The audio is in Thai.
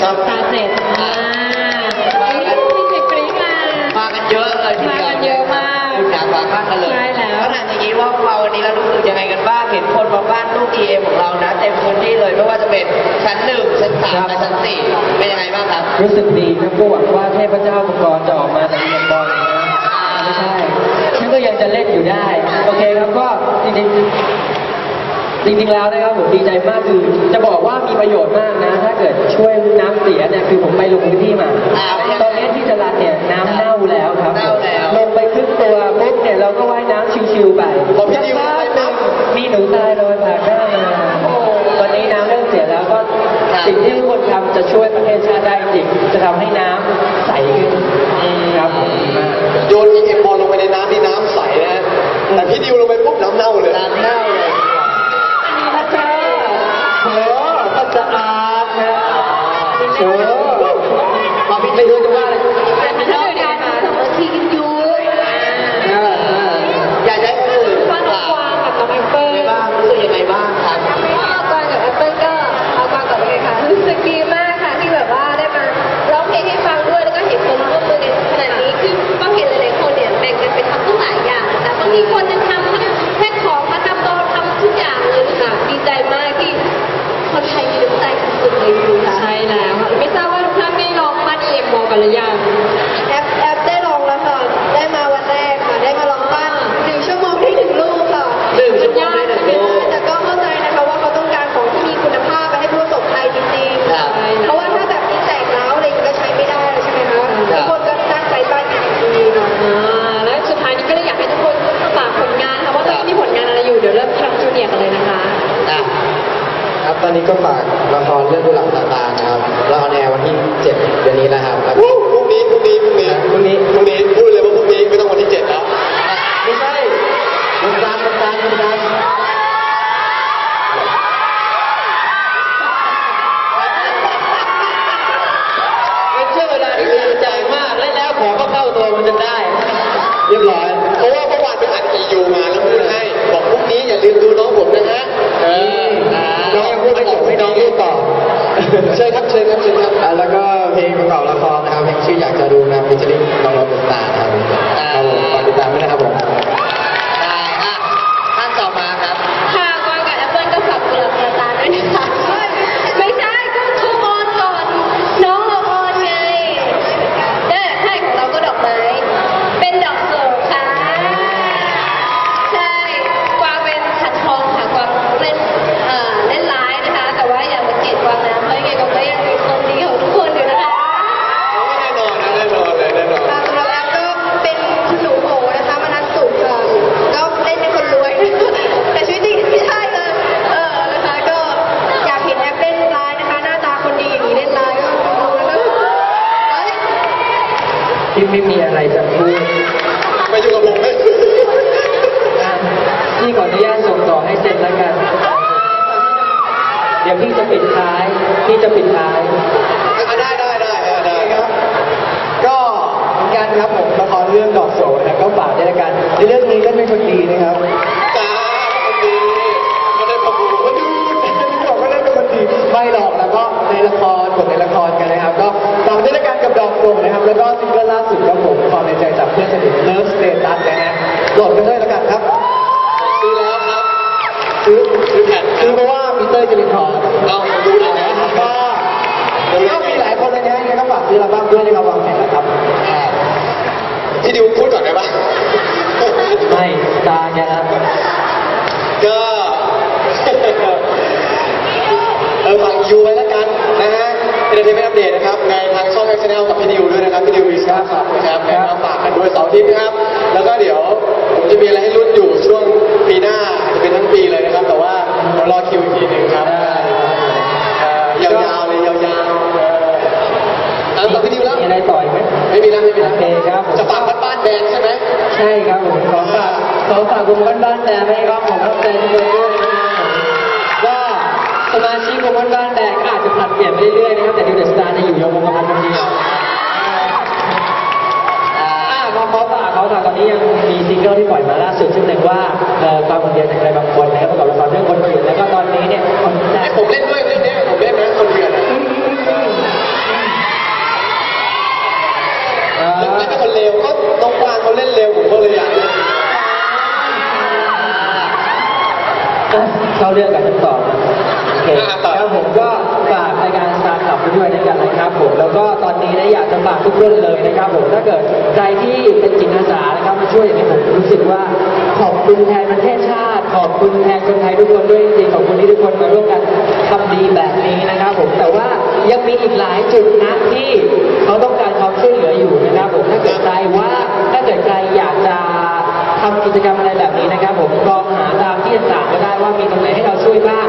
ครับ ตาเจ็ดอ่ามีเด็กกรี๊ดมามากันเยอะเลยทีเดียวมากันเยอะมากอยากฟังมากกันเลยใช่แล้ว ถามอย่างนี้ว่าเราวันนี้เรารู้สึกยังไงกันบ้าง เห็นคนมาบ้านตู้ EM ของเรานะเต็มพื้นที่เลยไม่ว่าจะเป็นชั้นหนึ่งชั้นสามและชั้นสี่เป็นยังไงบ้างครับ รู้สึกดีครับก็หวังว่าเทพเจ้ามังกรจะออกมาจากเรียนบอลนะไม่ใช่ฉันก็ยังจะเล่นอยู่ได้ โอเคครับก็จริงๆ จริงๆแล้วนะครับผมดีใจมากคือจะบอกว่ามีประโยชน์มากนะ ถ้าเกิดช่วยน้ำเสียเนี่ยคือผมไปลงพื้นที่มา อ่าตอนนี้ที่จรัญเนี่ยน้ำเน่าแล้วครับเน่าแล้ว ลงไปครึ่งตัวปุ๊บเนี่ยเราก็ว่ายน้ำชิวๆไปผมพี่ดิวสักไปพักหปั๊นึ่บงมีหนูตายลอยผ่านหน้ามาตอนนี้น้ำเริ่มเสียแล้วก็สิ่งที่ทุกคนทำจะช่วยประเทศชาติได้จริงจะทำให้น้ำใสขึ้นครับผมดีมากโยนอีเอ็มบอลลงไปในน้ำนี่น้ำใสนะฮะแต่พี่ดิวลงไปปุ๊บน้ำเน่าเลยน้ำเน่าเลย อาจารย์เออก็จะอาดนะเออ ม กัลยาณ ชื่ออยาจะดูนะฟิชเชอริ่งน้องรถตานะครับครับผมฝากติดตามด้วยนะครับผม ได้อะท่านต่อมาครับ ค่ะกวางกับแอปเปิ้ลก็ฝากกุหลาบตาตาด้วยนะคะไม่ใช่ก็เขาออนก่อน น้องเราออนไงเด้อใช่ของเราก็ดอกไม้ เป็นดอกโศกค่ะ ใช่กวางเป็นขัดทองค่ะกวางเล่นเอ่อเล่นร้ายนะคะ แต่ว่าอย่ามาเกลียดกวางนะเพราะยังไงกวางก็ยังเป็นคนดีของทุกคนอยู่นะคะ แน่นอนนะแน่นอนเลยแน่นอน ค่ะสำหรับแอปก็เป็นคุณหนูโหนะคะมานัดสุขค่ะก็เล่นเป็นคนรวย แต่ชีวิตจริงไม่ใช่เลย เออนะคะก็อยากเห็นแอปเล่นร้ายนะคะ หน้าตาคนดีอย่างนี้เล่นร้ายก็ดูแล้วก็เอ้ย ที่ไม่มีอะไรจะพูดมาอยู่กับผมไหมอะพี่ขออนุญาตส่งต่อให้เซ็นแล้วกัน เดี๋ยวพี่จะปิดท้าย พี่จะปิดท้ายอะได้ได้ได้ได้ได้ครับ ก็เหมือนกันครับผมละครเรื่องดอกโสนะก็ฝากด้วยละกันในเรื่อง แล้วก็ซิงเกิลล่าสุดครับผมความในใจจากเพื่อนสนิทเลิฟสเตตัสนะฮะโหลดกันด้วยละกันครับซื้อแล้วครับซื้อซื้อแผ่นซื้อเพราะว่าปีเตอร์จะเป็นทองเอาดูแล้วนะก็ก็มีหลายคนเลยนะยังไงก็ฝากซื้ออัลบั้มด้วยนะครับวางแผนนะครับพี่ดิวพูดก่อนได้ปะไม่ตาแกนะก็เออฝากยูไว้แล้วกันนะฮะเอ็นเตอร์เทนเมนต์อัปเดตนะครับ ในทางช่องแอคชั่นแนลกับพี่ดิวด้วยนะครับพี่ดิวรีซ่าครับนะครับแล้วก็ฝากกันด้วยเสาร์อาทิตย์นะครับ แล้วก็เดี๋ยวผมจะมีอะไรให้ลุ้นอยู่ช่วงปีหน้าจะเป็นทั้งปีเลยนะครับ แต่ว่าเดี๋ยวรอคิวอีกทีหนึ่งครับเอ่อยาวๆเลยยาวๆเออเอาต่อพี่ดิวแล้วมีอะไรต่ออีกไหมไม่มีแล้วไม่มีแล้วโอเคครับผมจะฝากบ้านๆแดงใช่ไหมใช่ครับผมขอฝากขอฝากวงบ้านบ้านแดงให้ครับผมรับใจทุกคนด้วยนะครับก็สมาชิกวงบ้านบ้าน ลี่ยนไปเรื่อยๆนะครับแต่ดิวเดอะสตาร์จะอยู่ยงคงกระพันคนเดียวมาขอฝากเขาค่ะตอนนี้ยังมีซิงเกิลที่ปล่อยมาล่าสุดซึ่งเรียกว่าความเดียวจากใครบางคนนะครับประกอบละครเรื่องคนเดียวแล้วก็ตอนนี้เนี่ยคนแผมเล่นด้วยเล่นด้วยผมเล่นนะคนเดียนะแล้เป็นคนเร็วก็น้องกวางเขาเล่นเร็วผมก็เลยอยากเล่นเข้าเรื่องกันต่อโอเคับผมแล้วก็ตอนนี้นะอยากจะฝากทุกคนเลยนะครับผมถ้าเกิดใจที่เป็นจิตอาสานะครับมาช่วยอย่างนี้ผมรู้สึกว่าขอบคุณแทนประเทศชาติ ขอบคุณแทนคนไทยทุกคนด้วยจริงขอบคุณที่ทุกคนมาร่วมกันทำดีแบบนี้นะครับผมแต่ว่ายังมีอีกหลายจุดนะที่เขาต้องการความช่วยเหลืออยู่นะครับผมถ้าเกิดใจว่าถ้าเกิดใจอยากจะทำกิจกรรมอะไรแบบนี้นะครับ ผมลองหาตามที่ต่างก็ได้ว่ามีตรงไหนให้เราช่วยบ้าง